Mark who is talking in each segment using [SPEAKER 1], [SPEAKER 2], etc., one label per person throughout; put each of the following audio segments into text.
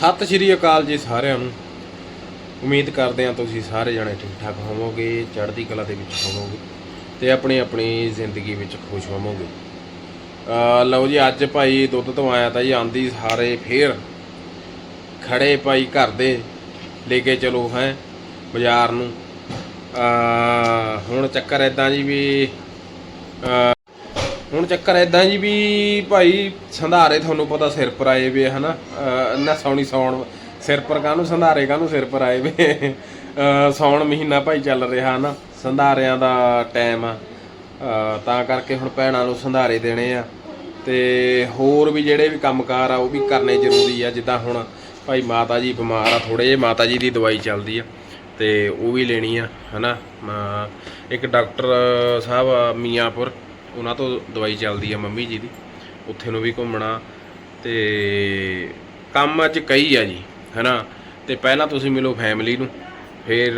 [SPEAKER 1] ਸਤਿ ਸ਼੍ਰੀ ਅਕਾਲ ਜੀ ਸਾਰਿਆਂ ਨੂੰ। ਉਮੀਦ ਕਰਦੇ ਹਾਂ ਤੁਸੀਂ ਸਾਰੇ ਜਣੇ ਠੀਕ ਠਾਕ ਹੋਵੋਗੇ, ਚੜ੍ਹਦੀ ਕਲਾ ਦੇ ਵਿੱਚ ਹੋਵੋਗੇ ਤੇ ਆਪਣੀ ਆਪਣੀ ਜ਼ਿੰਦਗੀ ਵਿੱਚ ਖੁਸ਼ ਹੋਵੋਗੇ। ਅਹ ਲਓ ਜੀ, ਅੱਜ ਭਾਈ ਦੁੱਧ ਤੋਂ ਆਇਆ ਤਾਂ ਜੀ, ਆਂਦੀ ਸਾਰੇ ਫੇਰ ਖੜੇ ਭਾਈ ਘਰ ਦੇ ਲੈ ਕੇ ਚਲੋ ਹੈ ਬਾਜ਼ਾਰ ਨੂੰ। ਅਹ ਹੁਣ ਚੱਕਰ ਇਦਾਂ ਜੀ ਵੀ ਹੁਣ ਚੱਕਰ ਇਦਾਂ ਜੀ ਵੀ ਭਾਈ ਸੰਧਾਰੇ ਤੁਹਾਨੂੰ ਪਤਾ ਸਿਰ ਪਰ ਆਏ ਵੇ ਹਨਾ? ਨਾ ਸੌਣੀ ਸੌਣ, ਸਿਰ ਪਰ ਕਾਹਨੂੰ, ਸੰਧਾਰੇ ਕਾਹਨੂੰ ਸਿਰ ਪਰ ਆਏ ਵੇ? ਅਹ, ਸੌਣ ਮਹੀਨਾ ਭਾਈ ਚੱਲ ਰਿਹਾ, ਹਨਾ? ਸੰਧਾਰਿਆਂ ਦਾ ਟਾਈਮ ਆ। ਤਾਂ ਕਰਕੇ ਹੁਣ ਭੈਣਾਂ ਨੂੰ ਸੰਧਾਰੇ ਦੇਣੇ ਆ। ਤੇ ਹੋਰ ਵੀ ਜਿਹੜੇ ਵੀ ਕੰਮਕਾਰ ਆ, ਉਹ ਵੀ ਕਰਨੇ ਜ਼ਰੂਰੀ ਆ, ਜਿੱਦਾਂ ਹੁਣ ਭਾਈ ਮਾਤਾ ਜੀ ਬਿਮਾਰ ਆ ਥੋੜੇ ਜਿਹੇ ਮਾਤਾ ਜੀ ਦੀ ਦਵਾਈ ਚੱਲਦੀ ਆ, ਤੇ ਉਹ ਵੀ ਲੈਣੀ ਆ, ਹਨਾ? ਮੈਂ- ਇੱਕ ਡਾਕਟਰ ਸਾਹਿਬ ਆ, ਮੀਆਂਪੁਰ। ਉਹਨਾਂ ਤੋਂ ਦਵਾਈ ਚੱਲਦੀ ਆ ਮੰਮੀ ਜੀ ਦੀ ਉੱਥੇ ਨੂੰ ਵੀ ਘੁੰਮਣਾ ਤੇ ਕੰਮ ਅੱਜ ਕਈ ਆ ਜੀ ਹਨਾ? ਤੇ ਪਹਿਲਾਂ ਤੁਸੀਂ ਮਿਲੋ ਫੈਮਿਲੀ ਨੂੰ ਫਿਰ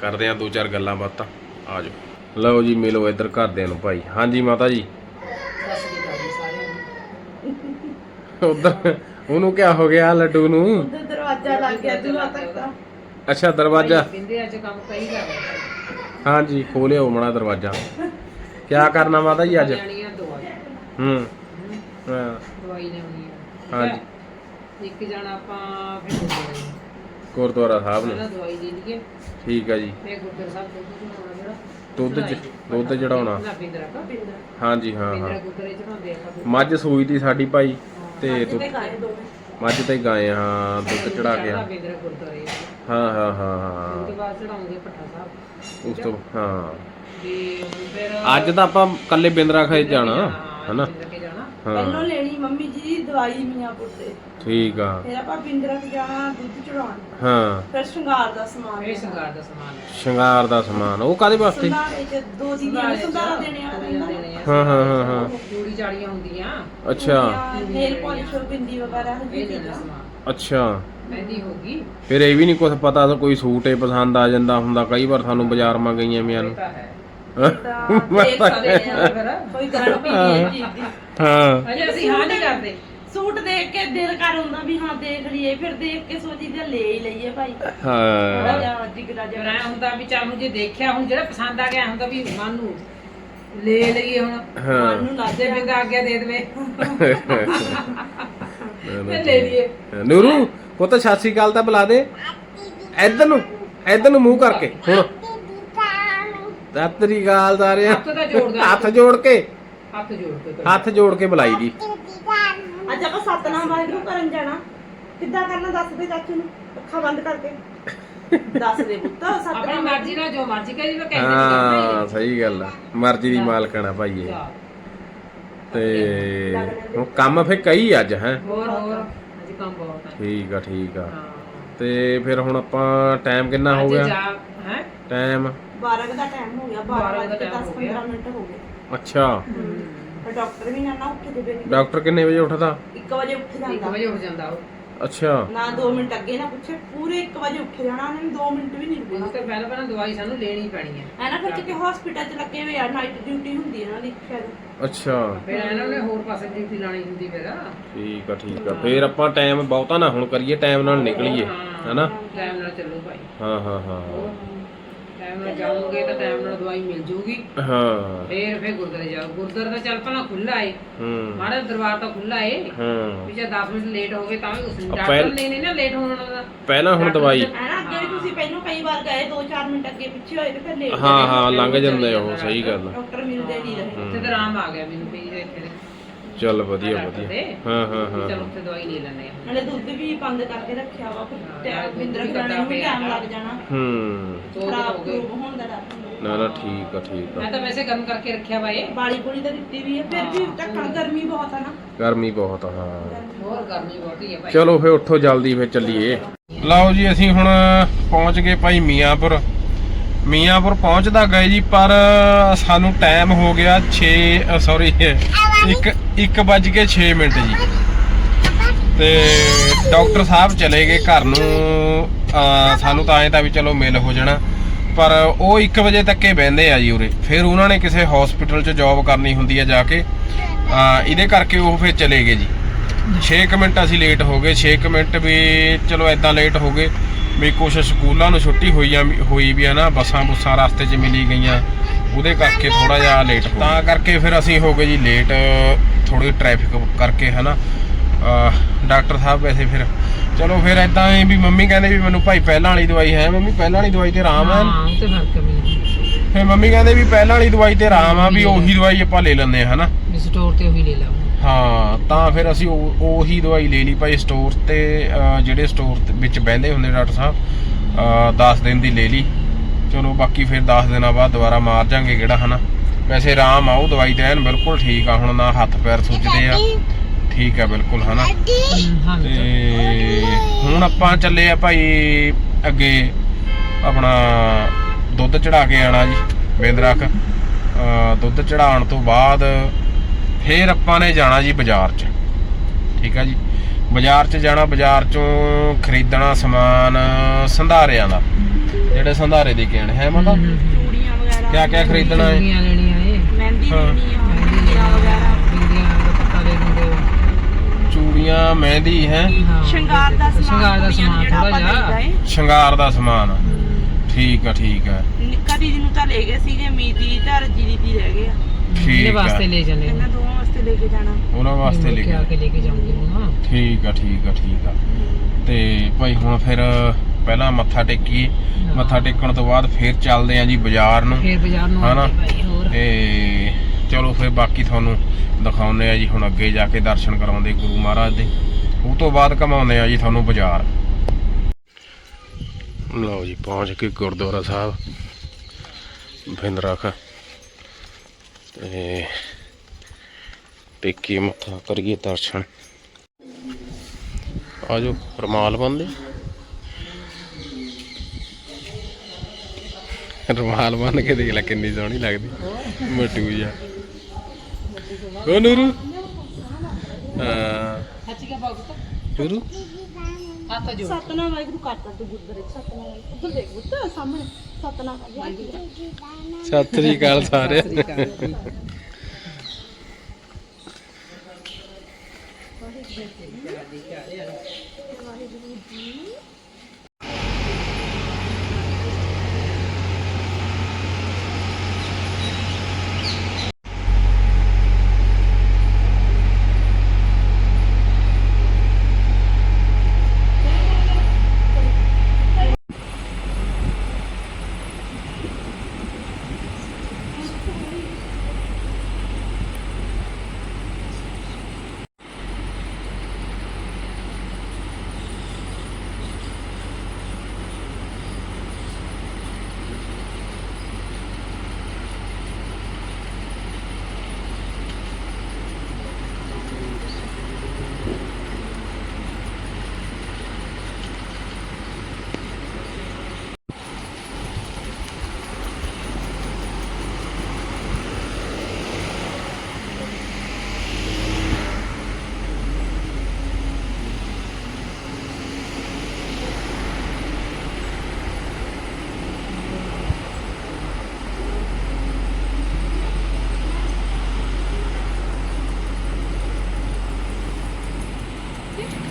[SPEAKER 1] ਕਰਦੇ ਆ ਦੋ ਚਾਰ ਗੱਲਾਂ ਬਾਤਾਂ ਆ ਜਾਓ। ਲਓ ਜੀ ਮਿਲੋ ਇੱਧਰ ਘਰਦਿਆਂ ਨੂੰ ਭਾਈ। ਹਾਂਜੀ ਮਾਤਾ ਜੀ। ਉਧਰ ਉਹਨੂੰ ਕੀ ਹੋ ਗਿਆ ਲੱਡੂ ਨੂੰ?
[SPEAKER 2] ਉਧਰ ਦਰਵਾਜ਼ਾ ਲੱਗ ਗਿਆ ਦੂਆ ਤੱਕ ਦਾ।
[SPEAKER 1] ਅੱਛਾ ਦਰਵਾਜ਼ਾ।
[SPEAKER 3] ਬਿੰਦੇ ਅੱਜ ਕੰਮ ਕਈ ਕਰ
[SPEAKER 1] ਹਾਂਜੀ ਖੋਲਿਓ ਮਣਾ ਦਰਵਾਜ਼ਾ। ਕੀ ਕਰਨਾ ਮਾਤਾ ਜੀ ਅੱਜ?
[SPEAKER 3] ਦਵਾਈ।
[SPEAKER 1] ਹੂੰ। ਹਾਂ।
[SPEAKER 3] ਦਵਾਈ ਲੈਣੀ ਹੈ
[SPEAKER 1] ਹਾਂਜੀ।
[SPEAKER 3] ਇੱਕ ਜਣਾ ਆਪਾਂ ਫਿਰ ਗੁਰਦੁਆਰੇ।
[SPEAKER 1] ਗੁਰਦੁਆਰਾ ਸਾਹਿਬ
[SPEAKER 3] ਪਹਿਲਾਂ
[SPEAKER 1] ਨੂੰ
[SPEAKER 3] ਦਵਾਈ ਦੇ ਲਈਏ
[SPEAKER 1] ਠੀਕ ਆ ਜੀ।
[SPEAKER 3] ਫਿਰ ਗੁਰਦੁਆਰਾ ਸਾਹਿਬ ਦੁੱਧ ਚੜਾਉਣਾ ਜਿਹੜਾ।
[SPEAKER 1] ਦੁੱਧ ਚ ਦੁੱਧ ਚੜਾਉਣਾ
[SPEAKER 3] ਨਾ ਬਿੰਦਰਾ ਕਾ ਬਿੰਦਰਾ।
[SPEAKER 1] ਹਾਂਜੀ ਹਾਂ
[SPEAKER 3] ਬਿੰਦਰਾ
[SPEAKER 1] ਹਾਂ
[SPEAKER 3] ਗੁਰਦੁਆਰੇ ਚੜਾਉਂਦੇ ਆਪਾਂ। ਦੁੱਧ।
[SPEAKER 1] ਮੱਝ ਸੂਈ ਦੀ ਸਾਡੀ ਭਾਈ। ਤੇ ਦੁੱਧ ਮੱਝ ਤੇ ਗਾਏ ਹਾਂ ਦੁੱਧ ਚੜਾ ਕੇ। ਹਾਂ
[SPEAKER 3] ਬਿੰਦਰਾ ਗੁਰਦੁਆਰੇ
[SPEAKER 1] ਹਾਂ ਹਾਂ ਹਾਂ
[SPEAKER 3] ਉਸ ਤੋਂ
[SPEAKER 1] ਹਾਂ
[SPEAKER 3] ਬਾਅਦ ਚੜਾਉਂਗੇ ਪੱਠਾ ਸਾਹਿਬ।
[SPEAKER 1] ਉਸ ਤੋਂ ਹਾਂ।
[SPEAKER 3] ਤੇ ਫਿਰ
[SPEAKER 1] ਅੱਜ ਤਾਂ ਆਪਾਂ ਕੱਲੇ ਬਿੰਦਰਾ ਖਾਏ ਜਾਣਾ ਹਨਾ?
[SPEAKER 2] ਪਹਿਲੋਂ
[SPEAKER 1] ਹਾਂ
[SPEAKER 2] ਲੈਣੀ ਮੰਮੀ ਜੀ ਦੀ ਦਵਾਈ ਮੀਆਂਪੁਰ ਤੇ।
[SPEAKER 1] ਠੀਕ ਆ।
[SPEAKER 2] ਫਿਰ ਆਪਾਂ ਬਿੰਦਰਕ ਜਾਣਾ ਦੁੱਧ ਚੜਾਉਣ।
[SPEAKER 1] ਹਾਂ।
[SPEAKER 2] ਫਿਰ ਸ਼ਿੰਗਾਰ ਦਾ ਸਮਾਨ
[SPEAKER 3] ਇਹ ਸ਼ਿੰਗਾਰ ਦਾ ਸਮਾਨ ਹੈ।
[SPEAKER 1] ਸ਼ਿੰਗਾਰ ਦਾ ਸਮਾਨ। ਉਹ ਕਾਦੇ ਵਾਸਤੇ?
[SPEAKER 2] ਸੰਧਾਰੇ ਚ ਦੋ ਦੀਦੀਆਂ ਨੂੰ ਸੰਧਾਰਾ ਦੇਣੇ ਆ
[SPEAKER 3] ਕੁੜੀਆਂ ਦੇਣੇ ਆ।
[SPEAKER 1] ਹਾਂ ਹਾਂ ਹਾਂ ਹਾਂ।
[SPEAKER 3] ਜੋੜੀ ਜਾੜੀਆਂ ਹੁੰਦੀਆਂ।
[SPEAKER 1] ਅੱਛਾ।
[SPEAKER 2] ਨੇਲ ਪਾਲਿਸ਼ ਔਰ ਬਿੰਦੀ ਵਗੈਰਾ
[SPEAKER 3] ਇਹ
[SPEAKER 2] ਹਜੀ
[SPEAKER 3] ਦੇਣਾ ਸਮਾਨ।
[SPEAKER 1] ਅੱਛਾ।
[SPEAKER 3] ਮਹਿੰਦੀ ਹੋਗੀ
[SPEAKER 1] ਫਿਰ ਇਹ ਵੀ ਨਹੀਂ ਕੁਝ ਪਤਾ ਤਾਂ ਕੋਈ ਸੂਟ ਏ ਪਸੰਦ ਆ ਜਾਂਦਾ ਹੁੰਦਾ। ਕਈ ਵਾਰ ਸਾਨੂੰ ਬਾਜ਼ਾਰ ਮਾ ਗਈਆਂ ਮੀਆਂ ਨੂੰ।
[SPEAKER 3] ਤਾਂ ਹੈ।
[SPEAKER 2] ਤਾਂ ਦੇਖ ਸਕਦੇ ਆ
[SPEAKER 3] ਫਿਰ।
[SPEAKER 2] ਕੋਈ ਦੀ
[SPEAKER 1] ਹਾਂ।
[SPEAKER 3] ਅਜੇ ਅਸੀਂ ਹਾਂ ਨਹੀਂ ਕਰਦੇ।
[SPEAKER 2] ਸੂਟ ਦੇਖ ਕੇ ਦਿਲ ਕਰ ਹੁੰਦਾ ਵੀ ਹਾਂ ਦੇਖ ਲਈਏ ਫਿਰ ਦੇਖ ਕੇ ਸੋਚੀ ਤੇ ਲੈ ਹੀ ਲਈਏ ਭਾਈ।
[SPEAKER 1] ਹਾਂ।
[SPEAKER 2] ਰਾਜਾ ਜਿਗਰਾ
[SPEAKER 3] ਫਿਰ
[SPEAKER 2] ਜਾ
[SPEAKER 3] ਐ ਹੁੰਦਾ ਵੀ ਚੱਲ ਹੁਣ ਜੇ ਦੇਖਿਆ ਹੁਣ ਜਿਹੜਾ ਪਸੰਦ ਆ ਗਿਆ ਹੁੰਦਾ ਵੀ ਮਨ ਨੂੰ ਲੈ ਲਈਏ ਹੁਣ।
[SPEAKER 1] ਹਾਂ।
[SPEAKER 2] ਮਨ ਨੂੰ ਲੱਗ
[SPEAKER 3] ਜੇ ਬਿੰਦਾ ਆਗਿਆ ਦੇ ਦੇਵੇ। ਫਿਰ ਲੈ ਲਈਏ।
[SPEAKER 1] ਨੂਰੂ ਪੁੱਤ ਸਤਿ ਸ਼੍ਰੀ ਅਕਾਲ ਤਾਂ ਬੁਲਾ ਦੇ। ਇੱਧਰ ਨੂੰ ਇੱਧਰ ਨੂੰ ਮੂੰਹ ਕਰਕੇ ਹੁਣ। ਸਤਿ ਸ਼੍ਰੀ ਅਕਾਲ। ਸਾਰਿਆਂ।
[SPEAKER 3] ਹੱਥ ਤਾਂ ਜੋੜ ਦੇ
[SPEAKER 1] ਹੱਥ ਜੋੜ ਕੇ।
[SPEAKER 3] ਹੱਥ ਜੋੜ ਕੇ ਕਰੋ।
[SPEAKER 1] ਹੱਥ ਜੋੜ ਕੇ ਬੁਲਾਈ ਦੀ।
[SPEAKER 2] ਅੱਜ ਆਪਾਂ ਸਤਨਾਮ ਵਾਹਿਗੁਰੂ ਕਰਨ ਜਾਣਾ। ਕਿੱਦਾਂ ਕਰਨਾ ਦੱਸ ਦੇ ਚਾਚੂ ਨੂੰ? ਅੱਖਾਂ ਬੰਦ ਕਰਕੇ। ਦੱਸ ਦੇ ਪੁੱਤ
[SPEAKER 3] ਆਪਣੀ
[SPEAKER 2] ਸਤਨਾਮ
[SPEAKER 3] ਮਰਜ਼ੀ ਨਾਲ ਜੋ ਮਰਜ਼ੀ ਕਰੀ ਮੈਂ ਕਹਿੰਦੇ
[SPEAKER 1] ਹਾਂ ਸਹੀ ਗੱਲ ਆ। ਮਰਜ਼ੀ ਦੀ ਮਾਲਕਣਾ ਭਾਈ ਇਹ। ਤੇ ਹੁਣ ਕੰਮ ਫੇ ਕਈ ਅੱਜ ਹੈ?
[SPEAKER 3] ਹੋਰ ਹੋਰ। ਅੱਜ ਕੰਮ ਬਹੁਤ ਹੈ
[SPEAKER 1] ਠੀਕ ਆ ਠੀਕ ਆ।
[SPEAKER 3] ਹਾਂ।
[SPEAKER 1] ਤੇ ਫਿਰ ਹੁਣ ਆਪਾਂ ਟਾਈਮ ਕਿੰਨਾ ਹੋ
[SPEAKER 3] ਅੱਜ
[SPEAKER 1] ਗਿਆ?
[SPEAKER 3] ਜਾ ਹੈ?
[SPEAKER 1] ਟਾਈਮ
[SPEAKER 2] 12 ਦਾ ਟਾਈਮ ਹੋ ਗਿਆ 12
[SPEAKER 3] ਬਾਰਾਂ ਦਾ
[SPEAKER 2] ਵਜੇ
[SPEAKER 3] time
[SPEAKER 2] 10
[SPEAKER 3] ਹੋ ਗਿਆ।
[SPEAKER 2] 15 ਮਿੰਟ ਹੋ ਗਏ।
[SPEAKER 1] ਅੱਛਾ।
[SPEAKER 2] ਪਰ ਡਾਕਟਰ ਵੀ ਨਾ ਨਾ ਉੱਠ ਦੇ ਬੇਬੀ
[SPEAKER 1] ਡਾਕਟਰ ਕਿੰਨੇ ਵਜੇ ਉੱਠਦਾ?
[SPEAKER 2] 1 ਵਜੇ ਉੱਠ
[SPEAKER 3] 1
[SPEAKER 2] ਜਾਂਦਾ
[SPEAKER 3] ਵਜੇ ਉੱਠ ਜਾਂਦਾ ਉਹ।
[SPEAKER 1] ਅੱਛਾ।
[SPEAKER 2] ਨਾ 2 ਮਿੰਟ ਅੱਗੇ ਨਾ ਪੁੱਛੇ ਪੂਰੇ 1 ਵਜੇ ਉੱਠ ਜਾਣਾ ਉਹਨੇ 2 ਮਿੰਟ ਵੀ ਨਹੀਂ ਰੁਕਣਾ।
[SPEAKER 3] ਤੋਂ ਪਹਿਲਾਂ ਪਹਿਲਾਂ ਦਵਾਈ ਸਾਨੂੰ ਲੈਣੀ ਪੈਣੀ ਹੈ।
[SPEAKER 2] ਐ ਨਾ ਫਿਰ ਕਿਤੇ ਹਸਪੀਟਲ 'ਚ ਲੱਗੇ ਹੋਏ ਆ ਨਾਈਟ ਡਿਊਟੀ ਹੁੰਦੀ ਹੈ ਇਹਨਾਂ ਦੀ ਸ਼ਾਇਦ।
[SPEAKER 1] ਅੱਛਾ।
[SPEAKER 3] ਫਿਰ ਇਹਨਾਂ ਨੇ ਹੋਰ ਪਾਸੇ ਡਿਊਟੀ ਲਾਣੀ ਹੁੰਦੀ ਫਿਰ।
[SPEAKER 1] ਠੀਕ ਆ ਠੀਕ ਆ। ਫੇਰ ਆਪਾਂ ਟਾਈਮ ਬਹੁਤਾ ਨਾ ਹੁਣ ਕਰੀਏ ਟਾਈਮ ਨਾਲ ਨਿਕਲੀਏ ਹੈਨਾ
[SPEAKER 3] ਟਾਈਮ ਨਾਲ ਚੱਲੋ ਭਾਈ।
[SPEAKER 1] ਹਾਂ ਹਾਂ ਹਾਂ।
[SPEAKER 3] ਟਾਈਮ ਨਾਲ ਜਾਓਗੇ ਤਾਂ ਟਾਈਮ ਨਾਲ ਦਵਾਈ ਮਿਲ ਜੂਗੀ।
[SPEAKER 1] ਹਾਂ।
[SPEAKER 3] ਫੇਰ ਫੇਰ ਗੁਰਦੁਆਰੇ ਜਾਓ। ਗੁਰਦੁਆਰਾ ਤਾਂ ਚੱਲ ਪਹਿਲਾਂ ਖੁੱਲਾ ਏ।
[SPEAKER 1] ਹੂੰ।
[SPEAKER 3] ਮਾੜਾ ਦਰਬਾਰ ਤਾਂ ਖੁੱਲਾ ਏ।
[SPEAKER 1] ਹਾਂ।
[SPEAKER 3] ਵੀ ਜੇ 10 ਮਿੰਟ ਲੇਟ ਹੋ ਗਏ ਤਾਂ ਵੀ ਉਸ
[SPEAKER 1] ਆ
[SPEAKER 3] ਡਾਕਟਰ ਨੇ ਨਹੀਂ ਨਾ ਲੇਟ ਹੋਣ ਦਾ
[SPEAKER 1] ਪਹਿਲਾਂ ਹੁਣ ਦਵਾਈ।
[SPEAKER 2] ਨਾ ਅੱਗੇ ਵੀ ਤੁਸੀਂ ਪਹਿਲਾਂ ਕਈ ਵਾਰ ਗਏ 2-4 ਮਿੰਟ ਅੱਗੇ ਪਿੱਛੇ ਹੋਏ ਤੇ ਫਿਰ ਲੇਟ
[SPEAKER 1] ਹਾਂ ਹਾਂ ਲੰਘ ਜਾਂਦੇ ਉਹ ਸਹੀ ਗੱਲ ਆ।
[SPEAKER 2] ਡਾਕਟਰ ਮਿਲਦੇ ਨਹੀਂ ਰਹੇ।
[SPEAKER 3] ਉੱਥੇ ਤਾਂ ਆਰਾਮ ਆ ਗਿਆ ਮੈਨੂੰ ਵੀ ਇੱਥੇ ਦੇ
[SPEAKER 1] ਚੱਲ ਵਧੀਆ ਵਧੀਆ। ਹਾਂ ਹਾਂ ਹਾਂ
[SPEAKER 3] ਚਲੋ ਉੱਥੇ ਦਵਾਈ ਲੈ ਲੈਣੇ ਆ।
[SPEAKER 2] ਨਾਲੇ ਦੁੱਧ ਵੀ ਬੰਦ ਕਰਕੇ ਰੱਖਿਆ ਵਾ ਫਿਰ ਟਾਈਮ ਬਿੰਦਰ
[SPEAKER 3] ਦੁੱਧ
[SPEAKER 2] ਕਰਾਣੇ ਨੂੰ ਵੀ ਟਾਈਮ। ਲੱਗ ਜਾਣਾ।
[SPEAKER 1] ਹੂੰ।
[SPEAKER 3] ਦੋ
[SPEAKER 2] ਖਰੂਬ ਹੋਣ ਦਾ ਡਰ ਹੁੰਦਾ।
[SPEAKER 1] ਨਾ ਨਾ ਠੀਕ ਆ ਠੀਕ
[SPEAKER 3] ਮੈਂ
[SPEAKER 1] ਆ
[SPEAKER 3] ਤਾਂ ਵੈਸੇ ਗਰਮ ਕਰਕੇ ਰੱਖਿਆ ਵਾ ਇਹ।
[SPEAKER 2] ਬਾਲੀ ਬੁਲੀ ਤਾਂ ਦਿੱਤੀ ਵੀ ਹੈ ਫਿਰ ਵੀ ਢੱਕਣ ਗਰਮੀ ਬਹੁਤ ਆ ਨਾ।
[SPEAKER 1] ਗਰਮੀ ਬਹੁਤ ਆ ਹਾਂ।
[SPEAKER 3] ਹੋਰ ਗਰਮੀ ਬਹੁਤ ਹੀ ਭਾਈ।
[SPEAKER 1] ਚਲੋ ਫੇ ਉੱਠੋ ਜਲਦੀ ਫੇ ਚੱਲੀਏ। ਲਓ ਜੀ ਅਸੀਂ ਹੁਣ ਪਹੁੰਚ ਗਏ ਭਾਈ ਮੀਆਂਪੁਰ। ਮੀਆਂਪੁਰ ਪਹੁੰਚਦਾ ਗਏ ਜੀ ਪਰ ਸਾਨੂੰ ਟਾਈਮ ਹੋ ਗਿਆ 6 ਸੌਰੀ 1 1 ਵੱਜ ਕੇ 6 ਮਿੰਟ ਜੀ। ਤੇ ਡਾਕਟਰ ਸਾਹਿਬ ਚਲੇ ਗਏ ਘਰ ਨੂੰ। ਅਹ ਸਾਨੂੰ ਤਾਂ ਐਂ ਤਾਂ ਵੀ ਚਲੋ ਮਿਲ ਹੋ ਜਾਣਾ। ਪਰ ਉਹ 1 ਵਜੇ ਤੱਕ ਬਹਿੰਦੇ ਆ ਜੀ ਉਰੇ। ਫਿਰ ਉਹਨਾਂ ਨੇ ਕਿਸੇ ਹਸਪੀਟਲ 'ਚ ਜੌਬ ਕਰਨੀ ਹੁੰਦੀ ਹੈ ਜਾ ਕੇ। ਇਹਦੇ ਕਰਕੇ ਉਹ ਫਿਰ ਚਲੇ ਗਏ ਜੀ। 6 ਮਿੰਟ ਅਸੀਂ ਲੇਟ ਹੋ ਗਏ। 6 ਮਿੰਟ ਵੀ ਚਲੋ ਐਦਾਂ ਲੇਟ ਹੋ ਗਏ ਵੀ ਕੁਛ ਸਕੂਲਾਂ ਨੂੰ ਛੁੱਟੀ ਹੋਈ ਆ, ਹੋਈ ਵੀ ਆ ਨਾ, ਬੱਸਾਂ ਬੁੱਸਾਂ ਰਸਤੇ 'ਚ ਮਿਲੀ ਗਈਆਂ। ਉਹਦੇ ਕਰਕੇ ਥੋੜਾ ਜਿਹਾ ਲੇਟ ਹੋ ਤਾਂ ਕਰਕੇ ਫਿਰ ਅਸੀਂ ਹੋ ਗਏ ਜੀ ਲੇਟ ਥੋੜੀ ਟ੍ਰੈਫਿਕ ਕਰਕੇ ਹਨਾ। ਅਹ ਡਾਕਟਰ ਸਾਹਿਬ ਵੈਸੇ ਫਿਰ ਚਲੋ ਫਿਰ ਐਦਾਂ ਹੈ ਵੀ ਮੰਮੀ ਕਹਿੰਦੇ ਵੀ ਮੈਨੂੰ ਭਾਈ ਪਹਿਲਾਂ ਵਾਲੀ ਦਵਾਈ ਹੈ ਮੰਮੀ ਪਹਿਲਾਂ ਵਾਲੀ ਦਵਾਈ ਤੇ ਆਰਾਮ ਹੈ।
[SPEAKER 3] ਹਾਂ ਉਹ ਤੇ ਫ਼ਰਕ ਮਿਲਿਆ
[SPEAKER 1] ਫਿਰ ਮੰਮੀ ਕਹਿੰਦੇ ਵੀ ਪਹਿਲਾਂ ਵਾਲੀ ਦਵਾਈ ਤੇ ਆਰਾਮ ਆ ਵੀ ਉਹੀ ਦਵਾਈ ਆਪਾਂ ਲੈ ਲੈਂਦੇ ਆ ਹਨਾ।
[SPEAKER 3] ਵੀ ਸਟੋਰ ਤੇ ਉਹੀ ਲੈ ਲਾ
[SPEAKER 1] ਹਾਂ ਤਾਂ ਫਿਰ ਅਸੀਂ ਉਹ- ਉਹੀ ਦਵਾਈ ਲੈ ਲਈ ਭਾਈ ਸਟੋਰ ਤੇ ਅਹ, ਜਿਹੜੇ ਸਟੋਰ ਵਿੱਚ ਬਹਿੰਦੇ ਹੁੰਦੇ ਡਾਕਟਰ ਸਾਹਿਬ 10 ਦਿਨ ਦੀ ਲੈ ਲਈ। ਚਲੋ ਬਾਕੀ ਫਿਰ 10 ਦਿਨਾਂ ਬਾਅਦ ਦੁਬਾਰਾ ਮਾਰ ਜਾਾਂਗੇ ਕਿਹੜਾ ਹਨਾ। ਵੈਸੇ ਆਰਾਮ ਆਉ ਦਵਾਈ ਤੇ ਐਨ ਬਿਲਕੁਲ ਠੀਕ ਆ ਹੁਣ ਨਾ ਹੱਥ ਪੈਰ ਸੁੱਜਦੇ ਆ। ਠੀਕ ਆ ਬਿਲਕੁਲ ਹਨਾ?
[SPEAKER 3] ਹਾਂ
[SPEAKER 1] ਤੇ ਹੁਣ ਆਪਾਂ ਚੱਲੇ ਆ ਭਾਈ ਅੱਗੇ ਆਪਣਾ ਦੁੱਧ ਚੜਾ ਕੇ ਆਣਾ ਜੀ ਬੇਂਦਰਖ। ਅ ਦੁੱਧ ਚੜਾਉਣ ਤੋਂ ਬਾਅਦ ਫੇਰ ਆਪਾਂ ਨੇ ਜਾਣਾ ਜੀ ਬਾਜ਼ਾਰ 'ਚ ਠੀਕ ਆ ਜੀ? ਬਾਜ਼ਾਰ 'ਚ ਜਾਣਾ ਬਾਜ਼ਾਰ 'ਚੋਂ ਖਰੀਦਣਾ ਸਮਾਨ ਸੰਧਾਰਿਆਂ ਦਾ ਜਿਹੜੇ ਸੰਧਾਰੇ ਦੇ ਕੇ ਆਣੇ ਹੈ ਮਾਤਾ?
[SPEAKER 2] ਚੂੜੀਆਂ ਵਗੈਰਾ
[SPEAKER 1] ਕਿਆ ਕਿਆ ਖਰੀਦਣਾ ਹੈ
[SPEAKER 3] ਚੂੜੀਆਂ ਲੈਣੀਆਂ ਏ
[SPEAKER 2] ਮਹਿੰਦੀ
[SPEAKER 1] ਹਾਂ।
[SPEAKER 2] ਲੈਣੀ ਆ ਬਿੰਦੀਆਂ ਵਗੈਰਾ
[SPEAKER 3] ਬਿੰਦੀਆਂ ਦਾ ਪੱਤਾ ਲੈ ਦਿੰਦੇ
[SPEAKER 1] ਚੂੜੀਆਂ ਮਹਿੰਦੀ ਹੈ।
[SPEAKER 3] ਹਾਂ।
[SPEAKER 2] ਸ਼ਿੰਗਾਰ ਦਾ ਸਮਾਨ
[SPEAKER 3] ਸ਼ਿੰਗਾਰ ਦਾ ਸਮਾਨ ਥੋੜਾ ਜਿਹਾ।
[SPEAKER 1] ਸ਼ਿੰਗਾਰ ਦਾ ਸਮਾਨ। ਠੀਕ ਆ ਠੀਕ ਆ।
[SPEAKER 2] ਨਿੱਕਾ ਦੀਦੀ ਨੂੰ ਤਾਂ ਲੈ ਗਏ ਸੀਗੇ ਮੀਦੀ ਤੇ ਰਜੀ ਦੀ ਰਹਿ ਗਏ ਆ।
[SPEAKER 1] ਠੀਕ ਆ।
[SPEAKER 3] ਵਾਸਤੇ ਲੈ ਜਾਂਦੇ
[SPEAKER 2] ਇਹਨਾਂ ਦੋਵਾਂ ਵਾਸਤੇ ਲੈ ਕੇ ਜਾਣਾ।
[SPEAKER 1] ਉਹਨਾਂ ਵਾਸਤੇ ਲੈ
[SPEAKER 3] ਕੇ ਆ
[SPEAKER 1] ਕੇ
[SPEAKER 3] ਕੇ ਲੈ ਕੇ ਜਾਉਂਗੇ ਹੁਣ
[SPEAKER 1] ਠੀਕ ਆ ਠੀਕ ਆ ਠੀਕ ਆ। ਤੇ ਭਾਈ ਹੁਣ ਫਿਰ ਪਹਿਲਾਂ ਮੱਥਾ ਟੇਕੀ ਮੱਥਾ ਟੇਕਣ ਤੋਂ ਬਾਅਦ ਫਿਰ ਚੱਲਦੇ ਆਂ ਜੀ ਬਾਜ਼ਾਰ ਨੂੰ।
[SPEAKER 3] ਫੇਰ ਬਾਜ਼ਾਰ ਨੂੰ
[SPEAKER 1] ਹਾਂ ਨਾ।
[SPEAKER 3] ਆਉਂਦੇ ਭਾਈ ਹੋਰ।
[SPEAKER 1] ਤੇ ਚਲੋ ਫਿਰ ਬਾਕੀ ਤੁਹਾਨੂੰ ਦਿਖਾਉਨੇ ਆ ਜੀ ਹੁਣ ਅੱਗੇ ਜਾ ਕੇ ਦਰਸ਼ਨ ਕਰਾਉਂਦੇ ਗੁਰੂ ਮਹਾਰਾਜ ਦੇ। ਉਹ ਤੋਂ ਬਾਅਦ ਘਮਾਉਂਦੇ ਆ ਜੀ ਤੁਹਾਨੂੰ ਬਾਜ਼ਾਰ। ਲਓ ਜੀ, ਪਹੁੰਚ ਕੇ ਗੁਰਦੁਆਰਾ ਸਾਹਿਬ। ਬਿੰਦਰਖ ਤੇ ਟੇਕੀ ਮੱਥਾ ਕਰੀਏ ਦਰਸ਼ਨ। ਆਜੋ, ਰਮਾਲ ਬੰਦੇ ਰਮਾਲ ਬੰਨ ਕੇ ਦੇਖ ਲੈ ਕਿੰਨੀ ਸੋਹਣੀ ਲੱਗਦੀ। ਮਟੂ ਜਾ ਨੂਰੂ।
[SPEAKER 3] ਹੱਥ ਜੋੜ
[SPEAKER 2] ਸਤਨਾਮ ਵਾਹਿਗੁਰੂ ਕਰਤਾ ਤੂੰ ਗੁਰਦੁਆਰੇ ਸਤਨਾਮ ਵਾਹਿਗੁਰੂ। ਉੱਧਰ ਦੇਖ ਪੁੱਤ ਸਾਹਮਣੇ ਸਤਨਾਮ ਵਾਹਿਗੁਰੂ।
[SPEAKER 1] ਸਤਿ ਸ੍ਰੀ ਅਕਾਲ ਸਾਰੇ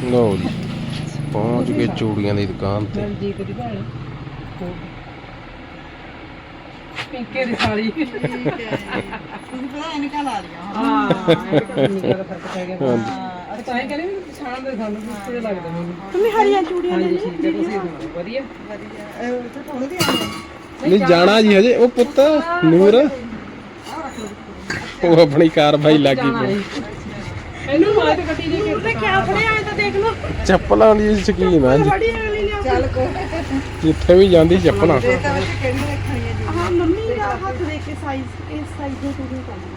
[SPEAKER 1] ਲਓ ਜੀ ਪਹੁੰਚ ਗਏ ਚੂੜੀਆਂ ਦੀ ਦੁਕਾਨ ਤੇ।
[SPEAKER 3] ਦਲਜੀਤ ਦੀ ਭੈਣ। ਪਿੰਕੇ ਦੀ ਸਾਲੀ।
[SPEAKER 2] ਤੁਸੀਂ ਪਤਾ ਇਨਕਾ ਲਾ ਲਿਆ
[SPEAKER 3] ਹਾਂ ਇਹ ਨਿਕਲ ਫ਼ਰਕ ਪੈ ਗਿਆ। ਹਾਂ। ਤਾਂ ਇਹ ਕਹਿੰਦੇ ਵੀ ਪਛਾਣ ਦੇ ਸਾਨੂੰ ਕਿਸ ਲੱਗਦਾ ਮੈਨੂੰ
[SPEAKER 2] ਤੁਸੀਂ ਹਰੀਆਂ ਚੂੜੀਆਂ ਲੈ
[SPEAKER 3] ਹਾਂਜੀ
[SPEAKER 2] ਲਈ
[SPEAKER 3] ਠੀਕ ਹੈ ਤੁਸੀਂ ਸੁਣਾਓ ਵਧੀਆ।
[SPEAKER 1] ਨਹੀਂ ਜਾਣਾ ਜੀ ਹਜੇ। ਉਹ ਪੁੱਤ ਨੂਰ। ਉਹ ਆਪਣੀ ਕਾਰਵਾਈ ਲੱਗੀ ਪਈ।
[SPEAKER 3] ਇਹਨੂੰ ਮਾਰ ਤੇ ਗੱਡੀ ਦੇ ਕੇ
[SPEAKER 2] ਤੇ ਕਿਆ ਫੜਿਆ ਐ ਤਾਂ ਦੇਖ ਲਓ।
[SPEAKER 1] ਚੱਪਲਾਂ ਦੀ ਸ਼ਕੀਨ ਆ ਜੀ।
[SPEAKER 2] ਬੜੀ ਅਗਲੀ ਨੇ ਚੱਲ ਕੋ
[SPEAKER 1] ਜਿੱਥੇ ਵੀ ਜਾਂਦੀ ਚੱਪਲਾਂ।
[SPEAKER 2] ਹਾਂ ਮੰਮੀ ਦਾ ਹੱਥ ਦੇਖ ਕੇ ਸਾਈਜ਼ ਇਸ ਸਾਈਜ਼ ਦੇ ਚੂੜੀਆਂ ਪਾਉਂਦੀ